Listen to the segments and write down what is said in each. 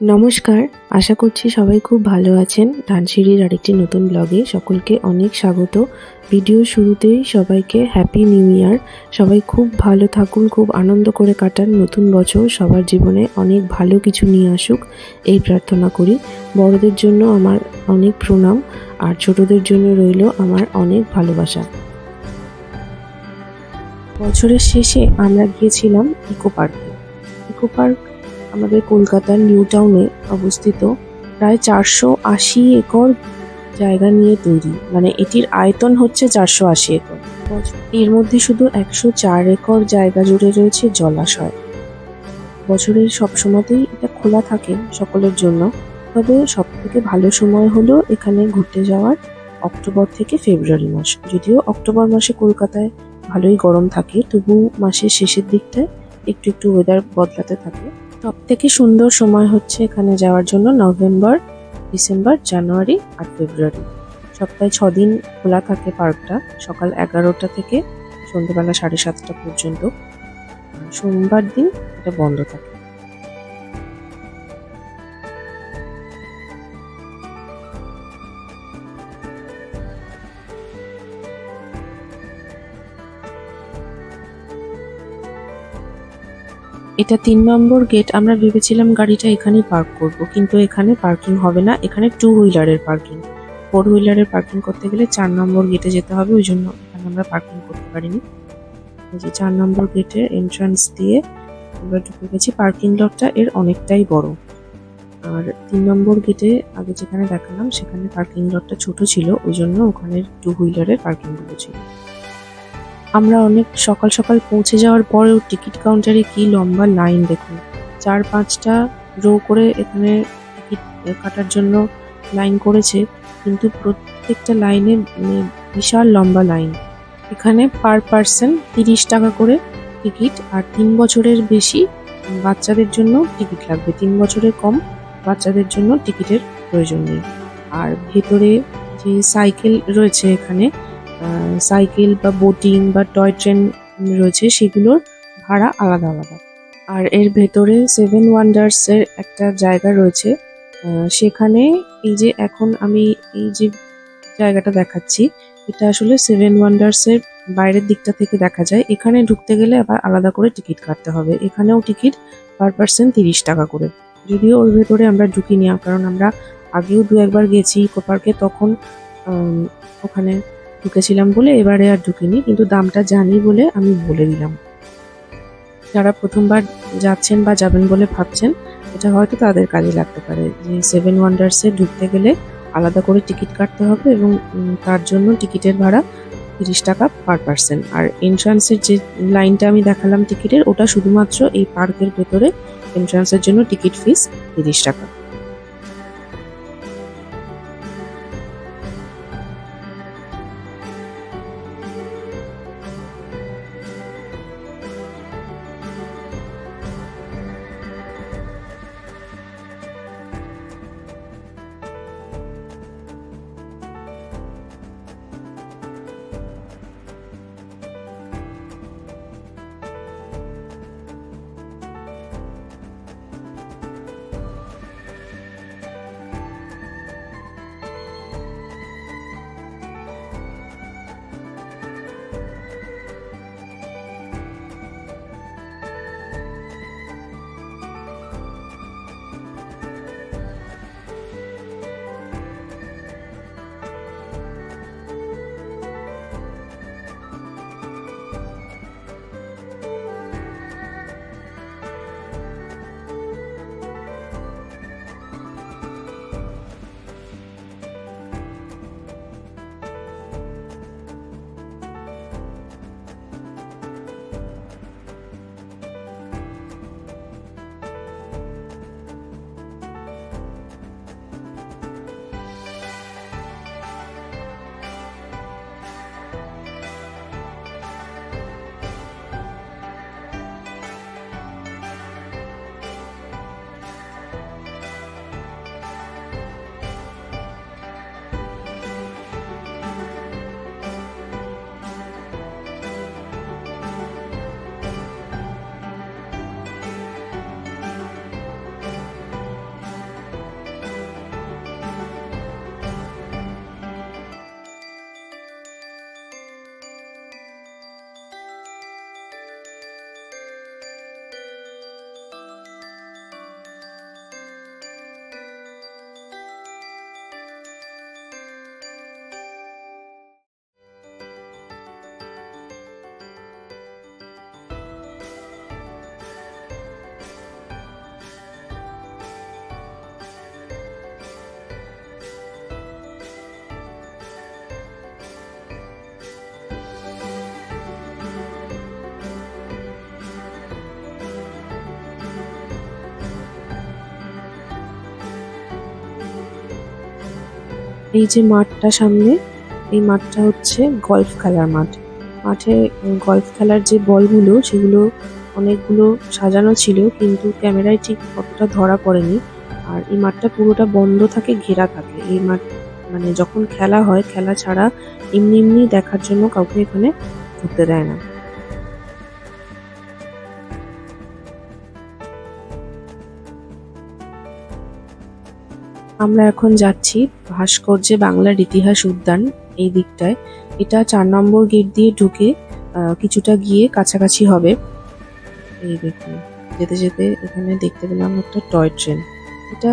নমস্কার, আশা করছি সবাই খুব ভালো আছেন। ধানসিঁড়ির আরেকটি নতুন ব্লগে সকলকে অনেক স্বাগত। ভিডিও শুরুতেই সবাইকে হ্যাপি নিউ ইয়ার সবাই খুব ভালো থাকুন, খুব আনন্দ করে কাটান। নতুন বছর সবার জীবনে অনেক ভালো কিছু নিয়ে আসুক, এই প্রার্থনা করি। বড়দের জন্য আমার অনেক প্রণাম, আর ছোটদের জন্য রইল আমার অনেক ভালোবাসা। বছরের শেষে আমরা গিয়েছিলাম ইকো পার্কে। ইকো পার্ক আমাদের কলকাতার নিউ টাউনে অবস্থিত প্রায় চারশো আশি একর জায়গা নিয়ে তৈরি। মানে এটির আয়তন হচ্ছে চারশো আশি একর। এর মধ্যে শুধু একশো চার একর জায়গা জুড়ে রয়েছে জলাশয়। বছরের সব সময়তেই এটা খোলা থাকে সকলের জন্য। তবে সব থেকে ভালো সময় হলো এখানে ঘুরতে যাওয়ার অক্টোবর থেকে ফেব্রুয়ারি মাস। যদিও অক্টোবর মাসে কলকাতায় ভালোই গরম থাকে, তবু মাসের শেষের দিকটায় একটু একটু ওয়েদার বদলাতে থাকে। সব থেকে সুন্দর সময় হচ্ছে এখানে যাওয়ার জন্য নভেম্বর, ডিসেম্বর, জানুয়ারি আর ফেব্রুয়ারি। সপ্তাহে ছ দিন খোলা থাকে পার্কটা, সকাল এগারোটা থেকে সন্ধ্যেবেলা সাড়ে সাতটা পর্যন্ত। সোমবার দিন এটা বন্ধ থাকে। এটা তিন নম্বর গেট আমরা ভেবেছিলাম গাড়িটা এখানেই পার্ক করব, কিন্তু এখানে পার্কিং হবে না। এখানে টু হুইলারের পার্কিং ফোর হুইলারের পার্কিং করতে গেলে চার নম্বর গেটে যেতে হবে, ওই জন্য এখানে আমরা পার্কিং করতে পারিনি। এই যে চার নম্বর গেটের এন্ট্রান্স দিয়ে আমরা ঢুকে গেছি পার্কিং লটটা এর অনেকটাই বড়। আর তিন নম্বর গেটে আগে যেখানে দেখালাম, সেখানে পার্কিং লটটা ছোট ছিল, ওই জন্য ওখানে টু হুইলারের পার্কিংগুলো ছিল। আমরা অনেক সকাল সকাল পৌঁছে যাওয়ার পরেও টিকিট কাউন্টারে কি লম্বা লাইন দেখুন। চার পাঁচটা রো করে এখানে টিকিট কাটার জন্য লাইন করেছে, কিন্তু প্রত্যেকটা লাইনে মানে বিশাল লম্বা লাইন। এখানে পার পার্সন তিরিশ টাকা করে টিকিট আর তিন বছরের বেশি বাচ্চাদের জন্য টিকিট লাগবে। তিন বছরের কম বাচ্চাদের জন্য টিকিটের প্রয়োজন নেই। আর ভেতরে যে সাইকেল রয়েছে এখানে সাইকেল বা বোটিং বা টয় ট্রেন রয়েছে, সেগুলোর ভাড়া আলাদা আলাদা। আর এর ভেতরে সেভেন ওয়ান্ডার্স এর একটা জায়গা রয়েছে সেখানে এই যে এখন আমি এই যে জায়গাটা দেখাচ্ছি, এটা আসলে সেভেন ওয়ান্ডার্স এর বাইরের দিকটা থেকে দেখা যায়। এখানে ঢুকতে গেলে আবার আলাদা করে টিকিট কাটতে হবে। এখানেও টিকিট পার পার্সন তিরিশ টাকা করে। যদিও ওর ভেতরে আমরা ঢুকিনি, কারণ আমরা আগেও দু একবার গেছি ইকো পার্কে, তখন ওখানে ঢুকেছিলাম বলে এবারে আর ঢুকিনি, কিন্তু দামটা জানি বলে আমি বলে দিলাম। যারা প্রথমবার যাচ্ছেন বা যাবেন বলে ভাবছেন, এটা হয়তো তাদের কাজে লাগতে পারে যে সেভেন ওয়ান্ডার্সে ঢুকতে গেলে আলাদা করে টিকিট কাটতে হবে এবং তার জন্য টিকিটের ভাড়া তিরিশ টাকা পার পার্সন আর এন্ট্রান্সের যে লাইনটা আমি দেখালাম টিকিটের, ওটা শুধুমাত্র এই পার্কের ভেতরে এন্ট্রান্সের জন্য টিকিট ফিস তিরিশ টাকা। এই যে মাঠটা সামনে, এই মাঠটা হচ্ছে গলফ খেলার মাঠ। মাঠে গলফ খেলার যে বলগুলো, সেগুলো অনেকগুলো সাজানো ছিল, কিন্তু ক্যামেরায় ঠিক অতটা ধরা পড়েনি। আর এই মাঠটা পুরোটা বন্ধ থাকে, ঘেরা থাকে। এই মাঠ মানে যখন খেলা হয়, খেলা ছাড়া এমনি এমনি দেখার জন্য কাউকে এখানে ঢুকতে দেয় না। আমরা এখন যাচ্ছি ভাস্কর্যে বাংলার ইতিহাস উদ্যান এই দিকটায়। এটা চার নম্বর গেট দিয়ে ঢুকে কিছুটা গিয়ে কাছাকাছি হবে। এই দেখুন, যেতে যেতে এখানে দেখতে পেলাম একটা টয় ট্রেন। এটা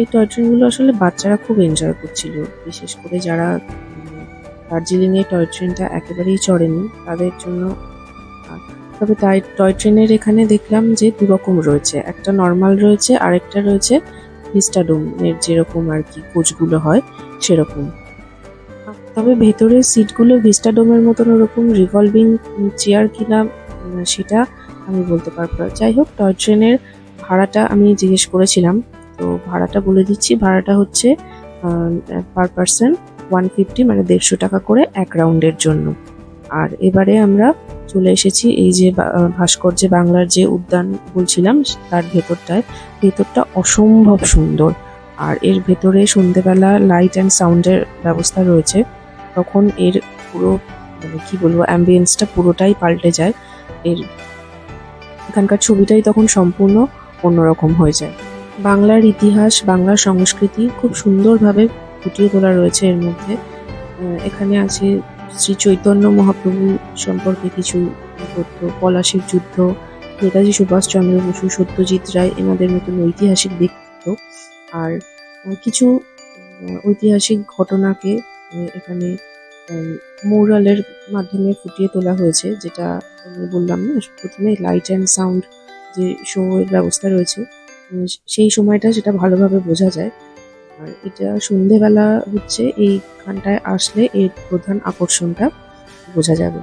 এই টয় ট্রেনগুলো আসলে বাচ্চারা খুব এনজয় করছিল। বিশেষ করে যারা দার্জিলিংয়ে টয় ট্রেনটা একেবারেই চড়েনি, তাদের জন্য তবে তাই টয় ট্রেনের এখানে দেখলাম যে দু রকম রয়েছে। একটা নর্মাল রয়েছে, আরেকটা রয়েছে। ভিস্টাডোমের যেরকম আর কি কোচগুলো হয়, সেরকম। তবে ভেতরের সিটগুলো ভিস্টাডোমের মতন ওরকম রিভলভিং চেয়ার কিনা সেটা আমি বলতে পারব না। যাই হোক, টয় ট্রেনের ভাড়াটা আমি জিজ্ঞেস করেছিলাম। তো ভাড়াটা বলে দিচ্ছি, ভাড়াটা হচ্ছে পার পার্সন ওয়ান ফিফটি মানে দেড়শো টাকা করে এক রাউন্ডের জন্য। আর এবারে আমরা চলে এসেছি। এই যে ভাস্কর্যে বাংলার যে উদ্যান বলছিলাম, তার ভেতরটায়। ভেতরটা অসম্ভব সুন্দর। আর এর ভেতরে সন্ধেবেলা লাইট অ্যান্ড সাউন্ডের ব্যবস্থা রয়েছে। তখন এর পুরো মানে কি বলব অ্যাম্বিয়েন্সটা পুরোটাই পাল্টে যায়। এর এখানকার ছবিটাই তখন সম্পূর্ণ অন্যরকম হয়ে যায়। বাংলার ইতিহাস, বাংলার সংস্কৃতি খুব সুন্দরভাবে ফুটিয়ে তোলা রয়েছে এর মধ্যে। এখানে আছে শ্রী চৈতন্য মহাপ্রভু সম্পর্কে কিছু তথ্য, পলাশির যুদ্ধ, নেতাজি সুভাষচন্দ্র বসু, সত্যজিৎ রায় এনাদের মতন ঐতিহাসিক ব্যক্তিত্ব। আর কিছু ঐতিহাসিক ঘটনাকে এখানে মোরালের মাধ্যমে ফুটিয়ে তোলা হয়েছে, যেটা আমি বললাম না, প্রথমে লাইট অ্যান্ড সাউন্ড যে শো এর ব্যবস্থা রয়েছে সেই সময়টা সেটা ভালোভাবে বোঝা যায়। আর এটা সন্ধেবেলা হচ্ছে এই এইখানটায় আসলে এর প্রধান আকর্ষণটা বোঝা যাবে।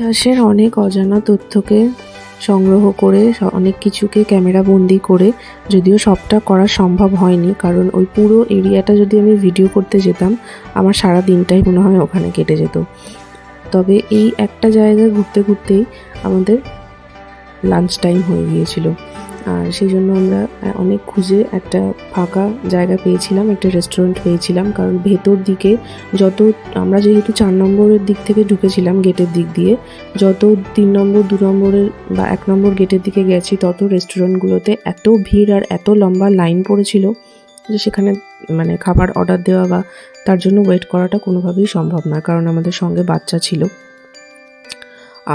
ইতিহাসের অনেক অজানা তথ্যকে সংগ্রহ করে অনেক কিছুকে ক্যামেরা বন্দি করে, যদিও সবটা করা সম্ভব হয়নি, কারণ ওই পুরো এরিয়াটা যদি আমি ভিডিও করতে যেতাম, আমার সারা দিনটাই মনে হয় ওখানে কেটে যেত। তবে এই একটা জায়গায় ঘুরতে ঘুরতেই আমাদের লাঞ্চ টাইম হয়ে গিয়েছিল। আর সেই জন্য আমরা অনেক খুঁজে একটা ফাঁকা জায়গা পেয়েছিলাম, একটা রেস্টুরেন্ট পেয়েছিলাম। কারণ ভেতর দিকে যত, আমরা যেহেতু চার নম্বরের দিক থেকে ঢুকেছিলাম গেটের দিক দিয়ে, যত তিন নম্বর, দু নম্বরের বা এক নম্বর গেটের দিকে গেছি, তত রেস্টুরেন্টগুলোতে এত ভিড় আর এত লম্বা লাইন পড়েছিল যে সেখানে মানে খাবার অর্ডার দেওয়া বা তার জন্য ওয়েট করাটা কোনোভাবেই সম্ভব না, কারণ আমাদের সঙ্গে বাচ্চা ছিল।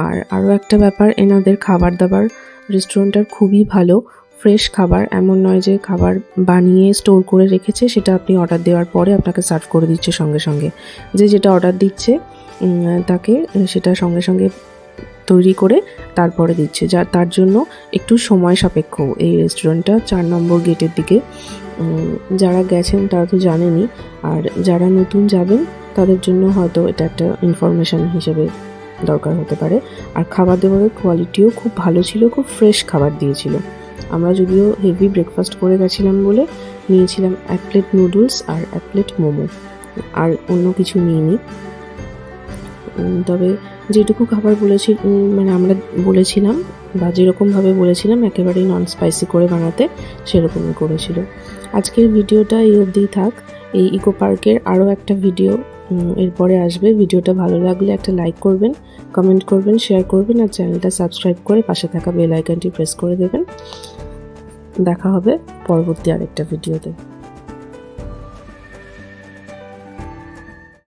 আর আরও একটা ব্যাপার, এনাদের খাবার দাবার রেস্টুরেন্টটার খুবই ভালো ফ্রেশ খাবার, এমন নয় যে খাবার বানিয়ে স্টোর করে রেখেছে, সেটা আপনি অর্ডার দেওয়ার পরে আপনাকে সার্ভ করে দিচ্ছে সঙ্গে সঙ্গে। যে যেটা অর্ডার দিচ্ছে তাকে সেটা সঙ্গে সঙ্গে তৈরি করে তারপরে দিচ্ছে। যা, তার জন্য একটু সময় সাপেক্ষ। এই রেস্টুরেন্টটা চার নম্বর গেটের দিকে। যারা গেছেন তারা তো জানেনই। আর যারা নতুন যাবেন, তাদের জন্য হয়তো এটা একটা ইনফরমেশন হিসেবে দরকার হতে পারে। আর খাবার দাবারের কোয়ালিটিও খুব ভালো ছিল, খুব ফ্রেশ খাবার দিয়েছিল। আমরা যদিও হেভি ব্রেকফাস্ট করে গেছিলাম বলে নিয়েছিলাম এক প্লেট নুডলস আর এক প্লেট মোমো। আর অন্য কিছু নিইনি। তবে যেটুকু খাবার বলেছি মানে আমরা বলেছিলাম বা যেরকমভাবে বলেছিলাম, একেবারেই নন স্পাইসি করে বানাতে সেরকমই করেছিল। আজকের ভিডিওটা এই অবধিই থাক। এই ইকো পার্কের আরও একটা ভিডিও এরপরে আসবে। ভিডিওটা ভালো লাগলে একটা লাইক করবেন কমেন্ট করবেন শেয়ার করবেন আর চ্যানেলটা সাবস্ক্রাইব করে পাশে থাকা বেল আইকনটি প্রেস করে দেবেন। দেখা হবে পরবর্তী আরেকটা ভিডিওতে